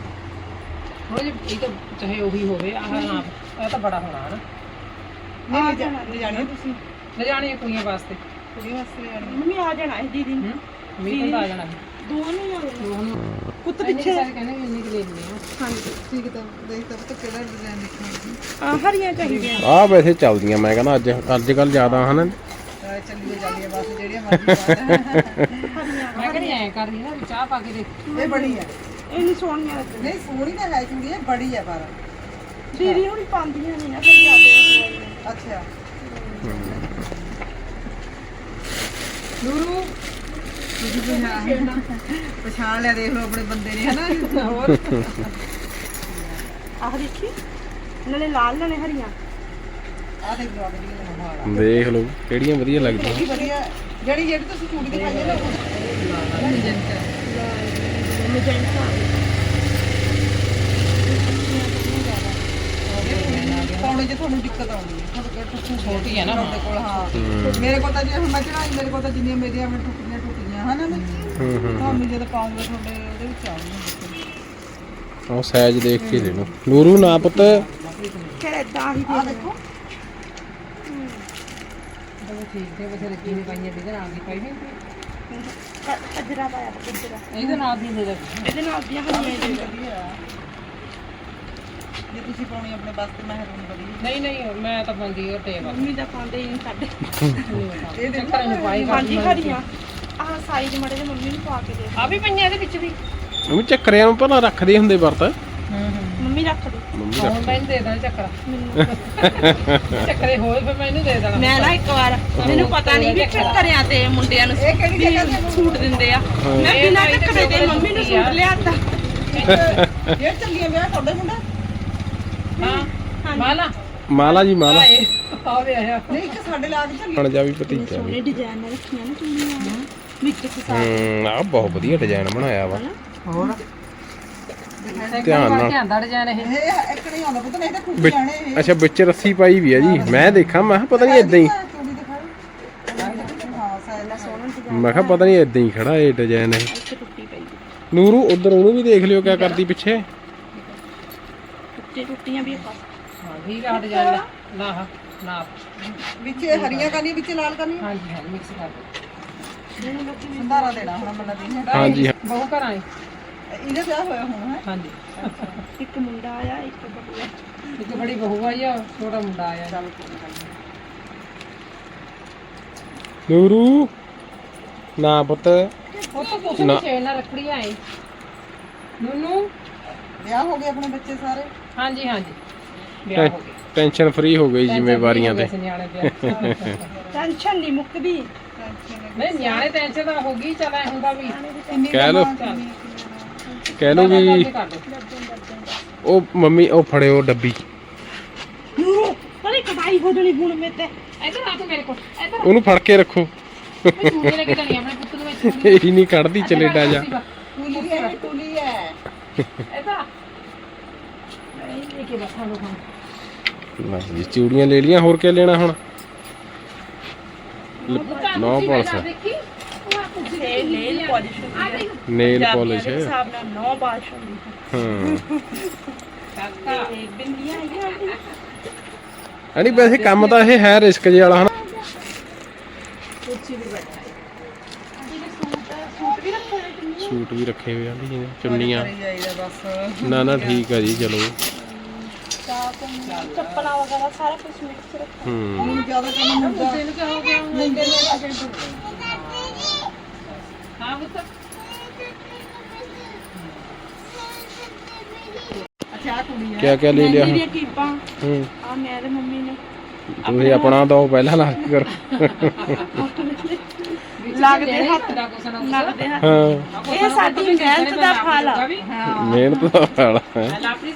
[SPEAKER 3] ਹੁਣ ਜੇ ਇਹ ਤਾਂ ਚਾਹੇ ਉਹੀ ਹੋਵੇ ਆਹ ਨਾ ਇਹ ਤਾਂ ਬੜਾ ਹੋਣਾ ਹਨਾ
[SPEAKER 2] ਨਹੀਂ ਲੈ ਜਾਣਾ। ਤੁਸੀਂ
[SPEAKER 3] ਲੈ ਜਾਣੀ ਕੁੜੀਆਂ ਵਾਸਤੇ।
[SPEAKER 2] ਕੁੜੀ ਵਾਸਤੇ ਮੰਮੀ ਆ ਜਾਣਾ ਹੈ ਦੀਦੀ
[SPEAKER 3] ਹੂੰ ਮੀਂਹ ਤਾਂ ਆ ਜਾਣਾ
[SPEAKER 2] ਦੋ ਪੁੱਤ ਪਿੱਛੇ।
[SPEAKER 3] ਸਾਰੇ ਕਹਿੰਦੇ ਵੀ ਇੰਨੇ ਕੁ ਲੈ ਲੈਣੇ ਆ।
[SPEAKER 2] ਹਾਂਜੀ।
[SPEAKER 4] ਠੀਕ ਤਾਂ ਦੇਖ ਤਾਂ ਪਤਾ ਕਿਹੜਾ ਡਿਜ਼ਾਈਨ ਦੇਖਣਾ
[SPEAKER 2] ਆ ਹਰੀਆਂ ਚਾਹੀਦੀਆਂ।
[SPEAKER 1] ਆ ਵੈਸੇ ਚੱਲਦੀਆਂ ਮੈਂ ਕਹਿੰਦਾ ਅੱਜ ਅੱਜ ਕੱਲ ਜ਼ਿਆਦਾ ਹਨ।
[SPEAKER 4] ਹੈ ਚੱਲੀਏ ਜਾਂਦੀਆਂ ਬਸ ਜਿਹੜੀਆਂ ਮਰਜ਼ੀ
[SPEAKER 3] ਮੈਂ ਕਹਿੰਦੀ ਐ ਕਰ ਰਹੀ ਨਾ ਵੀ ਚਾਹ ਪਾ ਕੇ ਦੇਖ।
[SPEAKER 4] ਲੈ ਇਹ ਬੜੀ ਹੈ
[SPEAKER 2] ਇਹ ਨਹੀਂ ਸੋਹਣੀਆਂ ਲੱਗਦੀਆਂ।
[SPEAKER 4] ਨਹੀਂ ਸੋਹਣੀ ਤਾਂ ਹੈ ਚੂੜੀ ਇਹ ਬੜੀ ਹੈ ਪਰ।
[SPEAKER 2] ਦੀਦੀ ਹੁਣ ਪਾਉਂਦੀਆਂ ਨਹੀਂ ਨਾ ਫਿਰ ਜਾਂਦੇ
[SPEAKER 4] ਅੱਛਾ। ਨੂਰੂ ਤੁਸੀਂ ਪਛਾਣ ਪਛਾਣ ਲਿਆ ਦੇਖ ਲਓ ਆਪਣੇ ਬੰਦੇ ਨੇ ਹਨਾ? ਹੋਰ?
[SPEAKER 2] ਆਹ ਦੇਖੀ ਨਾਲੇ ਲਾਲ ਨਾਲੇ ਹਰੀਆਂ।
[SPEAKER 4] ਆ ਦੇਖ ਲਓ ਅਗਲੀ ਨੂੰ ਹਾਲ
[SPEAKER 1] ਦੇਖ ਲਓ ਕਿਹੜੀਆਂ ਵਧੀਆ ਲੱਗਦੀਆਂ।
[SPEAKER 4] ਵਧੀਆ? ਜਿਹੜੀ ਜਿਹੜੀ ਤੁਸੀਂ ਚੂੜੀ ਦਿਖਾਈ ਹੈ ਨਾ ਉਹ
[SPEAKER 2] ਮੈਜੈਂਟਾ।
[SPEAKER 4] ਪਾਉਣੇ 'ਚ ਤੁਹਾਨੂੰ ਦਿੱਕਤ ਆਉਣੀ ਹੈ। ਤੁਹਾਨੂੰ ਕਿਹੜਾ ਟੁੱਟੂ ਛੋਟੀ ਹੈ ਨਾ ਤੁਹਾਡੇ ਕੋਲ ਹਾਂ। ਮੇਰੇ ਕੋਲ ਤਾਂ ਜੇ ਹੁਣ ਮੈਂ ਚੜਾਈ ਮੇਰੇ ਕੋਲ ਤਾਂ ਜਿੰਨੀਆਂ ਮੇਰੀਆਂ ਟੁੱਟੀਆਂ ਟੁੱਟੀਆਂ ਹਨਾ ਨਾ
[SPEAKER 1] ਹੂੰ ਹੂੰ
[SPEAKER 4] ਤੁਹਾਨੂੰ ਜਦੋਂ ਪਾਉਂਗੇ ਤੁਹਾਡੇ ਉਹਦੇ ਵਿੱਚ ਆਉਣਗੇ
[SPEAKER 1] ਉਹ ਸਾਈਜ਼ ਦੇਖ ਕੇ ਲੈ ਲਓ ਨੂਰੂ ਨਾ ਪੁੱਤ।
[SPEAKER 2] ਫਿਰ ਇਦਾਂ ਹੀ
[SPEAKER 4] ਆ ਦੇਖੋ।
[SPEAKER 3] ਠੀਕ ਹੈ ਬਥੇਰੇ ਕੀਨੇ ਪਾਈਆਂ ਇਹਦੇ ਨਾਲ ਦੀ ਪਾਈ
[SPEAKER 2] ਅਜਰਾ ਪਾਇਆ ਅਜਰਾ
[SPEAKER 3] ਇਹਦੇ ਨਾਲ ਦੀ ਦੇ ਦੇ
[SPEAKER 2] ਇਹਦੇ ਨਾਲ ਦੀਆਂ ਹਰੀਆਂ ਜੀ
[SPEAKER 4] ਵਧੀਆ। ਜੇ ਤੁਸੀਂ ਪਾਉਣੀ ਆਪਣੇ ਵਾਸਤੇ ਮਹਿਰੂਨ ਵਧੀਆ
[SPEAKER 3] ਨਹੀਂ ਨਹੀਂ ਮੈਂ ਤਾਂ ਪਾਉਂਦੀ ਉਹ ਟੇਪ
[SPEAKER 2] ਮੰਮੀ ਦਾ ਪਾਉਂਦੇ ਹੀ ਸਾਡੇ।
[SPEAKER 4] ਇਹ ਦੇਖੋ
[SPEAKER 3] ਚੱਕਰਾਂ ਨੂੰ ਪਾਈ
[SPEAKER 2] ਹਾਂਜੀ ਆਹ ਸਾਈਜ਼ ਮੜੇ ਦੇ ਮੰਮੀ ਨੂੰ ਪਾ ਕੇ ਦੇ
[SPEAKER 3] ਆ ਵੀ ਪਈਆਂ ਇਹਦੇ ਵਿੱਚ ਵੀ।
[SPEAKER 1] ਉਹ ਵੀ ਚੱਕਰਿਆਂ ਨੂੰ ਪਹਿਲਾਂ ਰੱਖਦੇ ਹੁੰਦੇ ਵਰਤ।
[SPEAKER 2] ਮੰਮੀ ਰੱਖ ਦੇ।
[SPEAKER 1] ਮੰਮੀ
[SPEAKER 3] ਹੁਣ ਮੈਂ ਦੇ ਦਾਂ। ਚੱਕਰ। ਚੱਕਰੇ ਹੋਏ ਫਿਰ ਮੈਨੂੰ ਦੇ ਦੇਣਾ।
[SPEAKER 2] ਮੈਂ ਨਾ ਇੱਕ ਵਾਰ ਮੈਨੂੰ ਪਤਾ ਨਹੀਂ ਵੀ ਫਿਰ ਘਰਿਆਂ ਤੇ ਮੁੰਡਿਆਂ ਨੂੰ
[SPEAKER 4] ਇਹ ਕਿਹੜੀ ਜਗ੍ਹਾ ਤੇ
[SPEAKER 2] ਸੂਟ ਦਿੰਦੇ ਆ। ਮੈਂ ਬਿਨਾਂ ਚੱਕਰੇ ਦੇ ਮੰਮੀ ਨੂੰ ਸੂਟ ਲਿਆਤਾ
[SPEAKER 4] ਇਹ ਚੱਲੀਆਂ ਵਿਆਹ ਤੁਹਾਡੇ ਮੁੰਡਾ?
[SPEAKER 3] ਹਾਂ। ਮਾਲਾ।
[SPEAKER 1] ਮਾਲਾ ਜੀ ਮਾਲਾ।
[SPEAKER 3] ਆਵੇ ਆਇਆ
[SPEAKER 4] ਨਹੀਂ ਇੱਕ ਸਾਡੇ ਲਾਗ ਚੱਲੀ
[SPEAKER 1] ਬਣ ਜਾ ਵੀ ਭਤੀਜਾ। ਵੀ
[SPEAKER 2] ਸੋਹਣੇ ਡਿਜ਼ਾਈਨ ਰੱਖੀਆਂ ਨਾ ਚੁੰਨੀਆਂ।
[SPEAKER 1] ਹੂੰ ਆ ਬਹੁਤ ਵਧੀਆ ਡਿਜ਼ਾਈਨ ਬਣਾਇਆ ਵਾ।
[SPEAKER 4] ਹੋਰ?
[SPEAKER 1] ਧਿਆਨ ਨਾਲ।
[SPEAKER 3] ਧਿਆਨ ਦਾ ਡਿਜ਼ਾਈਨ ਇਹ।
[SPEAKER 4] ਇਹ ਇੱਕ ਨਹੀਂ ਆਉਂਦਾ ਪਤਾ ਨਹੀਂ ਤਾਂ ਖੁੱਦ
[SPEAKER 1] ਵਿੱਚ-
[SPEAKER 4] ਜਾਣੇ ਇਹ।
[SPEAKER 1] ਅੱਛਾ ਵਿੱਚ ਰੱਸੀ ਪਾਈ ਵੀ ਆ ਜੀ। ਮੈਂ ਦੇਖਾਂ ਮੈਂ ਕਿਹਾ ਪਤਾ ਨਹੀਂ ਇਦਾਂ ਹੀ।
[SPEAKER 4] ਚੂੜੀ ਦਿਖਾਓ ਹਾਂ ਸਾਇਲਾ
[SPEAKER 2] ਸੋਹਣਾ ਡਿਜ਼ਾਈਨ
[SPEAKER 1] ਮੈਂ ਕਿਹਾ ਪਤਾ ਨਹੀਂ ਇਦਾਂ ਹੀ ਖੜਾ ਇਹ ਡਿਜ਼ਾਈਨ ਇਹ।
[SPEAKER 2] ਇੱਥੇ ਟੁੱਟੀ ਪਈ
[SPEAKER 1] ਨੂਰੂ ਉਧਰ ਉਹਨੂੰ ਵੀ ਦੇਖ ਲਿਓ ਕਿਆ ਕਰਦੀ ਪਿੱਛੇ।
[SPEAKER 2] ਟੁੱਟੀ ਟੁੱਟੀਆਂ ਵੀ ਆਪਾਂ।
[SPEAKER 3] ਹਾਂ ਠੀਕ ਆ ਡਿਜ਼ਾਈਨ ਨਾ ਹਾਂ ਨਾ
[SPEAKER 4] ਵਿੱਚ ਇਹ ਹਰੀਆਂ ਕਰਨੀ ਵਿੱਚ ਲਾਲ ਕਰਨੀ
[SPEAKER 3] ਹਾਂਜੀ ਹਾਂ ਮਿਕਸ ਕਰ ਦੋ
[SPEAKER 4] ਸੰਧਾਰਾ ਦੇਣਾ ਹੁਣ ਮੰਨ ਦੀ
[SPEAKER 1] ਹਾਂਜੀ ਹਾਂ।
[SPEAKER 3] ਬਹੁ ਘਰਾਂ ਹੈ
[SPEAKER 4] ਇਹਦੇ ਵਿਆਹ ਹੋਇਆ ਹੁਣ ਹੈ?
[SPEAKER 3] ਹਾਂਜੀ।
[SPEAKER 2] ਇੱਕ ਮੁੰਡਾ ਆਇਆ ਇੱਕ ਬਬੂਆ
[SPEAKER 3] ਇੱਕ ਬੜੀ ਬਹੂ ਆਈ ਆ ਛੋਟਾ ਮੁੰਡਾ ਆਇਆ
[SPEAKER 1] ਨੂਰੂ। ਨਾ ਪੁੱਤ।
[SPEAKER 3] ਉਹ ਤਾਂ ਕੁਛ ਨਹੀਂ ਚੇਨਾ ਰੱਖੜੀ ਆਏ ਨੂਨੂ।
[SPEAKER 4] ਵਿਆਹ ਹੋ ਗਏ ਆਪਣੇ ਬੱਚੇ ਸਾਰੇ?
[SPEAKER 3] ਹਾਂਜੀ ਹਾਂਜੀ। ਵਿਆਹ ਹੋ ਗਿਆ
[SPEAKER 1] ਟੈਨਸ਼ਨ ਫ੍ਰੀ ਹੋ ਗਈ ਜ਼ਿੰਮੇਵਾਰੀਆਂ ਤੇ।
[SPEAKER 2] ਟੈਨਸ਼ਨ ਨਹੀਂ ਮੁੱਕਦੀ।
[SPEAKER 3] ਨਹੀਂ ਨਿਆਣੇ ਟੈਨਸ਼ਨ ਤਾਂ ਹੋ ਗਈ ਚਲ ਐ ਹੁੰਦਾ ਵੀ
[SPEAKER 1] ਕਹਿ ਲੋ ਕਹਿ ਲੋ ਵੀ ਉਹ ਮੰਮੀ ਉਹ ਫੜਿਓ ਡੱਬੀ।
[SPEAKER 2] ਨੂਰੂ ਪਰੇ ਕਟਾਈ ਹੋ ਜਣੀ ਹੁਣ ਮੇ ਤੇ।
[SPEAKER 3] ਇੱਧਰ ਆ ਤੂੰ ਮੇਰੇ ਕੋਲ ਇੱਧਰ
[SPEAKER 1] ਉਹਨੂੰ ਫੜ ਕੇ ਰੱਖੋ।
[SPEAKER 3] ਮੈਂ ਚੂੜੇ ਲੈ ਕੇ ਜਾਣੀ ਆਪਣੇ ਪੁੱਤ ਨੂੰ ਵਿੱਚ
[SPEAKER 1] ਇਹੀ ਨਹੀਂ ਕੱਢਦੀ ਚਲੇਡਾ ਜਾ।
[SPEAKER 4] ਟੂਲੀ ਹੈ ਟੂਲੀ ਹੈ।
[SPEAKER 3] ਇੱਧਰ ਨਹੀਂ ਲੈ ਕੇ ਬਸਾਂ ਲੋ ਹਾਂ
[SPEAKER 1] ਲੈ ਜੀ ਚੂੜੀਆਂ ਲੈ ਲੀਆਂ ਹੋਰ ਕੀ ਲੈਣਾ ਹੁਣ?
[SPEAKER 2] ਹੁੰਦੀ ਹੈ
[SPEAKER 1] ਨੇਲ
[SPEAKER 2] ਪੰਜਾਬੀਆਂ
[SPEAKER 1] ਪਾਲਿਸ਼
[SPEAKER 2] ਦੇ ਹਿਸਾਬ ਨਾਲ ਨੌ ਪਾਲਿਸ਼ ਹੁੰਦੀ ਹੈ
[SPEAKER 1] ਅਣੀ ਵੈਸੇ ਕੰਮ ਤਾਂ ਇਹ ਹੈ ਰਿਸਕ ਜੇ ਵਾਲਾ ਹਨਾ?
[SPEAKER 2] ਕੁਰਸੀ ਵੀ ਬੈਠਾ ਹੈ। ਸੂਟ ਵੀ ਰੱਖੇ ਹੋਏ
[SPEAKER 1] ਆ ਜੀ ਚੁੰਨੀਆਂ। ਨਾ ਨਾ ਠੀਕ ਆ ਜੀ ਚਲੋ।
[SPEAKER 2] ਚੱਪਲਾਂ ਵਗੈਰਾ ਸਾਰਾ ਕੁਝ ਮਿਕਸ ਰੱਖਿਆ।
[SPEAKER 1] ਹੂੰ।
[SPEAKER 4] ਹੁਣ ਜ਼ਿਆਦਾ ਕੰਮ ਹੁੰਦਾ।
[SPEAKER 3] ਤੈਨੂੰ ਕੀ ਹੋ ਗਿਆ
[SPEAKER 4] ਨਹੀਂ ਕਹਿੰਦੇ
[SPEAKER 3] ਹਾਂ ਪੁੱਤ।
[SPEAKER 4] ਅੱਛਾ ਆਹ ਕੁੜੀ ਹੈ
[SPEAKER 1] ਕਿਆ ਕਿਆ ਲੈ ਲਿਆ? ਹੂੰ।
[SPEAKER 2] ਆ ਮੈਂ ਤੇ ਮੰਮੀ ਨੇ।
[SPEAKER 1] ਤੁਸੀਂ ਆਪਣਾ ਦੋ ਪਹਿਲਾਂ ਲਾ ਕੇ ਕਰੋ।
[SPEAKER 2] ਲੱਗਦੇ ਹੱਥ।
[SPEAKER 3] ਦਾ ਕੁਛ ਨਾ
[SPEAKER 2] ਲੱਗਦੇ ਹੱਥ।
[SPEAKER 1] ਹਾਂ।
[SPEAKER 2] ਇਹ ਸਾਡੀ ਮਿਹਨਤ ਦਾ ਫਲ ਆ।
[SPEAKER 1] ਮਿਹਨਤ ਦਾ ਫਲ ਹੈ।
[SPEAKER 3] ਲਾਪਰੀ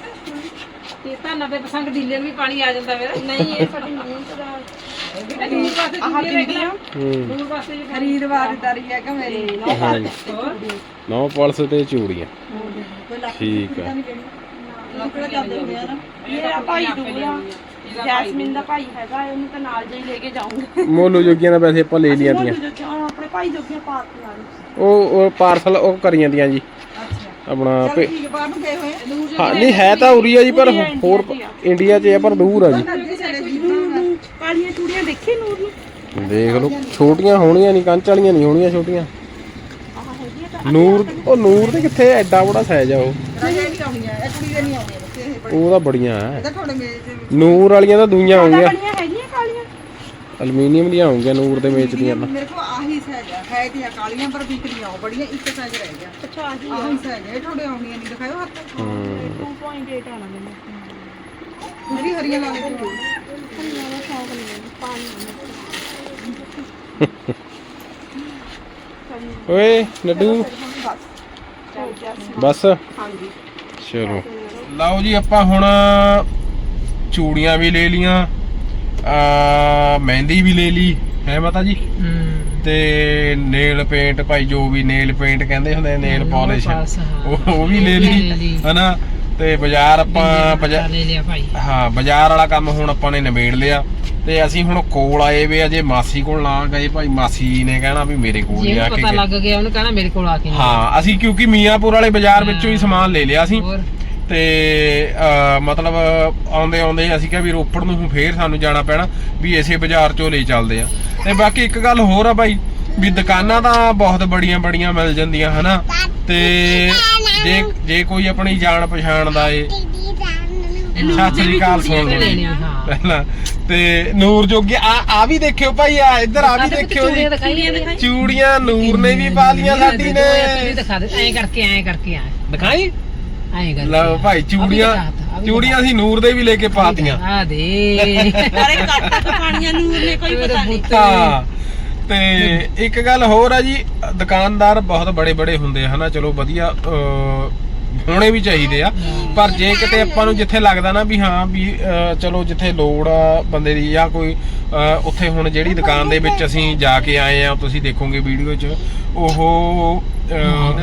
[SPEAKER 3] ਤੇ ਤਾਂ 90% ਡੀਲਰ ਵੀ ਪਾਣੀ ਆ ਜਾਂਦਾ ਮੇਰਾ।
[SPEAKER 2] ਨਹੀਂ ਇਹ ਸਾਡੀ ਮਿਹਨਤ ਦਾ।
[SPEAKER 3] ਦੂਰ ਪਾਸੇ
[SPEAKER 2] ਆਹ
[SPEAKER 3] ਡੀਲਰ
[SPEAKER 2] ਬਿੰਦੀਆਂ
[SPEAKER 1] ਹੂੰ।
[SPEAKER 3] ਦੂਰ ਪਾਸੇ ਜੀ
[SPEAKER 4] ਖਰੀਦਵਾਰਦਾਰੀ ਹੈ ਕਿ ਮੇਰੀ।
[SPEAKER 1] ਹਾਂਜੀ
[SPEAKER 3] ਹੋਰ
[SPEAKER 1] ਨੌ ਪਲਸ ਤੇ ਚੂੜੀਆਂ। ਠੀਕ ਆ।
[SPEAKER 4] ਲੱਕੜਾ ਜਾਂਦੇ ਹੁੰਦੇ ਆ ਨਾ।
[SPEAKER 2] ਇਹ ਆ ਭਾਈ ਦੂਆ ਜੈਸਮਿਨ ਦਾ ਭਾਈ ਹੈਗਾ ਉਹਨੂੰ ਤਾਂ ਨਾਲ ਜਾਈ ਲੈ ਕੇ ਜਾਊਂਗਾ।
[SPEAKER 1] ਮੋਲੂ ਜੋਗੀਆਂ ਦਾ ਵੈਸੇ ਆਪਾਂ ਲੈ ਲੀਆਂ ਦੀਆਂ।
[SPEAKER 2] ਆਪਣੇ ਭਾਈ ਜੋਗੀਆਂ
[SPEAKER 1] ਉਹ ਉਹ ਪਾਰਸਲ ਉਹ ਕਰੀਆਂ ਦੀਆਂ ਜੀ। ਆਪਣਾ ਭੇ-
[SPEAKER 4] ਠੀਕ ਬਾਹਰ ਨੂੰ ਗਏ ਹੋਏ ਆ
[SPEAKER 1] ਹਾਂ ਨਹੀਂ ਹੈ ਤਾਂ ਉਰੀ ਆ ਜੀ ਪਰ ਹੋਰ ਇੰਡੀਆ। 'ਚ ਆ ਪਰ ਦੂਰ ਆ ਜੀ।
[SPEAKER 2] ਕਾਲੀਆਂ ਚੂੜੀਆਂ ਦੇਖੀ ਨੂਰ ਨੂੰ?
[SPEAKER 1] ਦੇਖ ਲਓ ਛੋਟੀਆਂ ਹੋਣੀਆਂ ਨਹੀਂ ਕੰਚ ਵਾਲੀਆਂ ਨਹੀਂ ਹੋਣੀਆਂ ਛੋਟੀਆਂ। ਨੂਰ ਉਹ ਨੂਰ ਦੇ ਕਿੱਥੇ ਐਡਾ ਬੜਾ ਸਾਈਜ਼ ਆ ਉਹ।
[SPEAKER 4] ਰਾਜਾ ਨਹੀਂ ਆਉਣੀਆਂ ਇਹ ਕੁੜੀ ਦੇ ਨਹੀਂ ਆਉਣੀਆਂ। ਬੱਚੇ ਇਹ ਬੜੇ
[SPEAKER 1] ਉਹ ਤਾਂ ਬੜੀਆਂ ਆ।
[SPEAKER 4] ਇਹਦਾ ਤੁਹਾਡੇ ਮੇਜ਼ ਦੇ ਵਿੱਚ।
[SPEAKER 1] ਨੂਰ ਵਾਲੀਆਂ ਤਾਂ ਦੂਈਆਂ
[SPEAKER 2] ਹੈਗੀਆਂ ਕਾਲੀਆਂ
[SPEAKER 1] ਐਲੂਮੀਨੀਅਮ ਦੀਆਂ ਆਉਂਗੀਆਂ ਨੂਰ ਦੇ ਵੇਚ ਦੀਆਂ ਤਾਂ
[SPEAKER 4] ਮੇਰੇ ਕੋਲ ਆਹੀ ਸਾਈਜ਼ ਆ। ਹੈ ਦੀਆਂ ਕਾਲੀਆਂ ਪਰ ਵਿਕਦੀਆਂ ਉਹ ਬੜੀਆਂ ਇੱਕ ਸਾਈਜ਼ ਰਹਿ ਗਿਆ।
[SPEAKER 2] ਅੱਛਾ ਆਹੀ
[SPEAKER 4] ਆਹੀ ਸਾਈਜ਼ ਇਹ ਤੁਹਾਡੇ ਆਉਣੀਆਂ ਨਹੀਂ ਦਿਖਾਇਓ ਹੱਥ।
[SPEAKER 1] ਹੂੰ।
[SPEAKER 2] 2.8 ਆਣਾ ਮੈਨੂੰ।
[SPEAKER 4] ਮੇਰੀ ਹਰੀਆਂ ਲਾ ਲੈ ਤੂੰ
[SPEAKER 1] ਓਏ ਲੱਡੂ। ਬਸ।
[SPEAKER 2] ਹਾਂਜੀ।
[SPEAKER 1] ਚਲੋ। ਲਓ ਜੀ ਆਪਾਂ ਹੁਣ ਚੂੜੀਆਂ ਵੀ ਲੈ ਲੀਆਂ ਆ ਮਹਿੰਦੀ ਵੀ ਲੈ ਲਈ ਹੈ ਮਾਤਾ ਜੀ ਤੇ ਨੇਲ ਪੇਂਟ ਭਾਈ ਜੋ ਵੀ ਨੇਲ ਪੇਂਟ ਕਹਿੰਦੇ ਹੁੰਦੇ ਨੇਲ ਪਾਲਿਸ਼। ਉਹ ਵੀ ਲੈ ਲਈ। ਹਨਾ ਤੇ ਬਾਜ਼ਾਰ ਆਪਾਂ ਹਾਂ ਬਾਜ਼ਾਰ ਵਾਲਾ ਕੰਮ ਹੁਣ ਆਪਾਂ ਨੇ ਨਿਬੇੜ ਲਿਆ ਤੇ ਅਸੀਂ ਹੁਣ ਕੋਲ ਆਏ ਵੇ ਅਜੇ ਮਾਸੀ ਕੋਲ ਨਾ ਗਏ ਭਾਈ ਮਾਸੀ ਨੇ ਕਹਿਣਾ ਵੀ ਮੇਰੇ ਕੋਲ ਆ ਕੇ
[SPEAKER 3] ਪਤਾ। ਲੱਗ ਗਿਆ ਉਹਨੂੰ ਕਹਿਣਾ ਮੇਰੇ ਕੋਲ ਆ ਕੇ।
[SPEAKER 1] ਹਾਂ ਅਸੀਂ ਕਿਉਂਕਿ ਮੀਆਂਪੁਰ ਵਾਲੇ ਬਾਜ਼ਾਰ ਵਿੱਚੋਂ ਹੀ ਸਮਾਨ ਲੈ ਲਿਆ ਸੀ ਤੇ ਮਤਲਬ ਆਉਂਦੇ ਆਉਂਦੇ ਅਸੀਂ ਕਿਹਾ ਵੀ ਰੋਪੜ ਨੂੰ ਫੇਰ ਸਾਨੂੰ ਜਾਣਾ ਪੈਣਾ ਵੀ ਇਸੇ ਬਾਜ਼ਾਰ ਚੋਂ ਲਈ ਚੱਲਦੇ ਆ। ਤੇ ਬਾਕੀ ਇੱਕ ਗੱਲ ਹੋਰ ਆ ਬਾਈ ਵੀ ਦੁਕਾਨਾਂ ਤਾਂ ਬਹੁਤ ਬੜੀਆਂ ਬੜੀਆਂ ਮਿਲ ਜਾਂਦੀਆਂ ਹਨਾ? ਤੇ ਜੇ ਜੇ ਕੋਈ ਆਪਣੀ ਜਾਣ ਪਛਾਣ ਦਾ ਏ ਸਤਿ ਸ੍ਰੀ ਅਕਾਲ ਸੁਣ ਲਓ ਪਹਿਲਾਂ ਤੇ ਨੂਰ ਜੋਗੀ ਆ ਆ ਵੀ ਦੇਖਿਓ ਭਾਈ ਆ ਇੱਧਰ ਆ ਵੀ ਦੇਖਿਓ ਜੀ। ਚੂੜੀਆਂ ਨੂਰ ਨੇ ਵੀ ਪਾ ਲੀਆਂ ਸਾਡੀ ਨੇ।
[SPEAKER 3] ਦਿਖਾ ਦੇ। ਐਂ ਕਰਕੇ ਐਂ ਕਰਕੇ ਐਂ।
[SPEAKER 1] ਦਿਖਾਈ?
[SPEAKER 3] ਐਂ
[SPEAKER 1] ਲਓ ਭਾਈ ਚੂੜੀਆਂ ਚੂੜੀਆਂ ਅਸੀਂ ਨੂਰ ਦੇ ਵੀ ਲੈ ਕੇ ਪਾਤੀਆਂ।
[SPEAKER 3] ਆ ਦੇ।
[SPEAKER 2] ਅਰੇ ਕੱਟ ਤੱਕ ਪਾਣੀਆਂ ਨੂਰ ਨੇ ਕੋਈ ਪਤਾ ਨਹੀਂ।
[SPEAKER 1] ਤੇ ਇੱਕ ਗੱਲ ਹੋਰ ਆ ਜੀ ਦੁਕਾਨਦਾਰ ਬਹੁਤ ਬੜੇ ਬੜੇ ਹੁੰਦੇ ਹਨਾ ਚਲੋ ਵਧੀਆ ਹੋਣੇ ਵੀ ਚਾਹੀਦੇ ਆ। ਪਰ ਜੇ ਕਿਤੇ ਆਪਾਂ ਨੂੰ ਜਿੱਥੇ ਲੱਗਦਾ ਨਾ ਵੀ ਹਾਂ ਵੀ ਚਲੋ ਜਿੱਥੇ ਲੋੜ ਆ ਬੰਦੇ ਦੀ ਜਾਂ ਕੋਈ ਉੱਥੇ ਹੁਣ ਜਿਹੜੀ ਦੁਕਾਨ ਦੇ ਵਿੱਚ ਅਸੀਂ ਜਾ ਕੇ ਆਏ ਆ ਤੁਸੀਂ ਦੇਖੋਗੇ ਵੀਡੀਓ 'ਚ ਉਹ